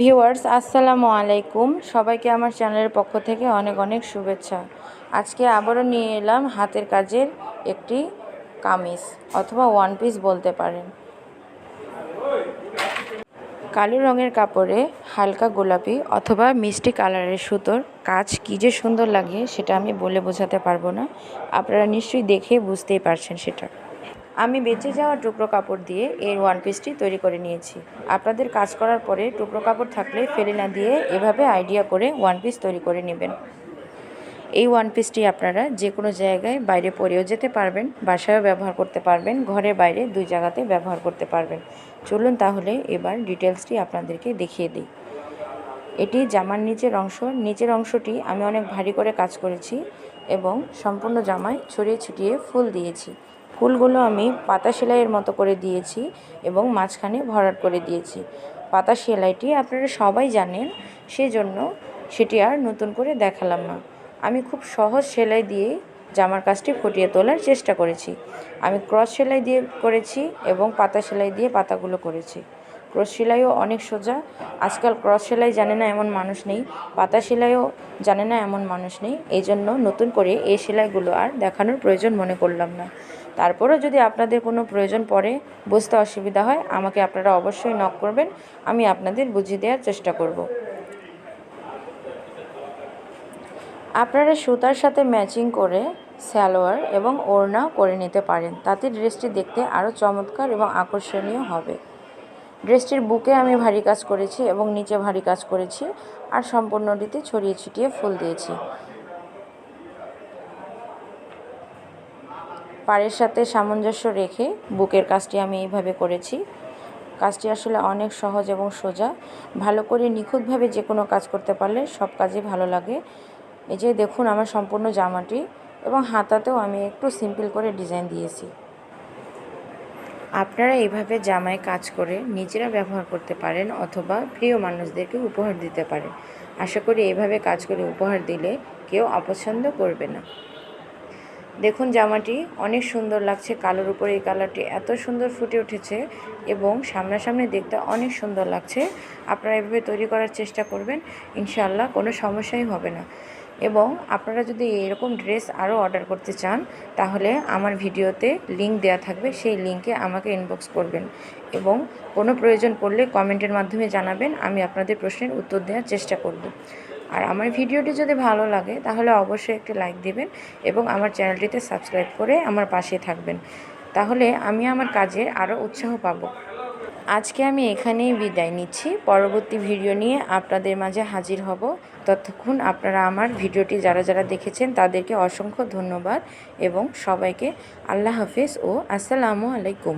Viewers, আসসালামু আলাইকুম। সবাইকে আমার চ্যানেলের পক্ষ থেকে অনেক অনেক শুভেচ্ছা। আজকে আবারও নিয়ে এলাম হাতের কাজের একটি কামিজ, অথবা ওয়ান পিস বলতে পারেন। কালো রঙের কাপড়ে হালকা গোলাপি অথবা মিষ্টি কালারের সুতোর কাজ কী যে সুন্দর লাগে, সেটা আমি বলে বোঝাতে পারব না। আপনারা নিশ্চয়ই দেখে বুঝতেই পারছেন সেটা। আমি বেঁচে যাওয়া টুকরো কাপড় দিয়ে এই ওয়ান পিসটি তৈরি করে নিয়েছি। আপনাদের কাজ করার পরে টুকরো কাপড় থাকলে ফেলে না দিয়ে এভাবে আইডিয়া করে ওয়ান পিস তৈরি করে নেবেন। এই ওয়ান পিসটি আপনারা যে কোনো জায়গায় বাইরে পরেও যেতে পারবেন, বাসায়ও ব্যবহার করতে পারবেন ঘরে বাইরে দুই জায়গাতে ব্যবহার করতে পারবেন। চলুন তাহলে এবার ডিটেলসটি আপনাদেরকে দেখিয়ে দিই। এটি জামার নিচের অংশ। নিচের অংশটি আমি অনেক ভারী করে কাজ করেছি এবং সম্পূর্ণ জামায় ছড়িয়ে ছিটিয়ে ফুল দিয়েছি। ফুলগুলো আমি পাতা সেলাইয়ের মতো করে দিয়েছি এবং মাঝখানে ভরাট করে দিয়েছি। পাতা সেলাইটি আপনারা সবাই জানেন, সেজন্য সেটি আর নতুন করে দেখালাম না। আমি খুব সহজ সেলাই দিয়ে জামার কাজটি ফুটিয়ে তোলার চেষ্টা করেছি। আমি ক্রস সেলাই দিয়ে করেছি এবং পাতা সেলাই দিয়ে পাতাগুলো করেছি। ক্রস সেলাইও অনেক সোজা। আজকাল ক্রস সেলাই জানে না এমন মানুষ নেই, পাতা সেলাইও জানে না এমন মানুষ নেই। এই জন্য নতুন করে এই সেলাইগুলো আর দেখানোর প্রয়োজন মনে করলাম না। তারপরেও যদি আপনাদের কোনো প্রয়োজন পড়ে, বুঝতে অসুবিধা হয়, আমাকে আপনারা অবশ্যই নক করবেন, আমি আপনাদের বুঝিয়ে দেওয়ার চেষ্টা করব। আপনারা সুতার সাথে ম্যাচিং করে সালোয়ার এবং ওড়না করে নিতে পারেন, তাতে ড্রেসটি দেখতে আরও চমৎকার এবং আকর্ষণীয় হবে। ড্রেসটির বুকে আমি ভারী কাজ করেছি এবং নিচে ভারী কাজ করেছি, আর সম্পূর্ণটিতে ছড়িয়ে ছিটিয়ে ফুল দিয়েছি। পাড়ের সাথে সামঞ্জস্য রেখে বুকের কাজটি আমি এইভাবে করেছি। কাজটি আসলে অনেক সহজ এবং সোজা। ভালো করে নিখুঁতভাবে যে কোনো কাজ করতে পারলে সব কাজই ভালো লাগে। এই যে দেখুন আমার সম্পূর্ণ জামাটি এবং হাতাতেও আমি একটু সিম্পল করে ডিজাইন দিয়েছি। আপনারা এইভাবে জামায় কাজ করে নিজেরা ব্যবহার করতে পারেন অথবা প্রিয় মানুষদেরকে উপহার দিতে পারেন। আশা করি এইভাবে কাজ করে উপহার দিলে কেউ অপছন্দ করবে না। দেখুন জামাটি, অনেক সুন্দর লাগছে কালোর উপরে এই কালারটি। এত সুন্দর ফুটে উঠেছে এবং সামনাসামনি দেখতে অনেক সুন্দর লাগছে। আপনারা এভাবে তৈরি করার চেষ্টা করবেন ইনশাল্লাহ কোনো সমস্যাই হবে না। এবং আপনারা যদি এরকম ড্রেস আরও অর্ডার করতে চান, তাহলে আমার ভিডিওতে লিঙ্ক দেওয়া থাকবে, সেই লিঙ্কে আমাকে ইনবক্স করবেন। এবং কোনো প্রয়োজন পড়লে কমেন্টের মাধ্যমে জানাবেন, আমি আপনাদের প্রশ্নের উত্তর দেওয়ার চেষ্টা করব। আর আমার ভিডিওটি যদি ভালো লাগে, তাহলে অবশ্যই একটি লাইক দিবেন এবং আমার চ্যানেলটিতে সাবস্ক্রাইব করে আমার পাশে থাকবেন। তাহলে আমি আমার কাজে আরও উৎসাহ পাবো। আজকে আমি এখানেই বিদায় নিচ্ছি। পরবর্তী ভিডিও নিয়ে আপনাদের মাঝে হাজির হব। ততক্ষণ আপনারা আমার ভিডিওটি যারা যারা দেখেছেন, তাদেরকে অসংখ্য ধন্যবাদ এবং সবাইকে আল্লাহ হাফেজ ও আসসালামু আলাইকুম।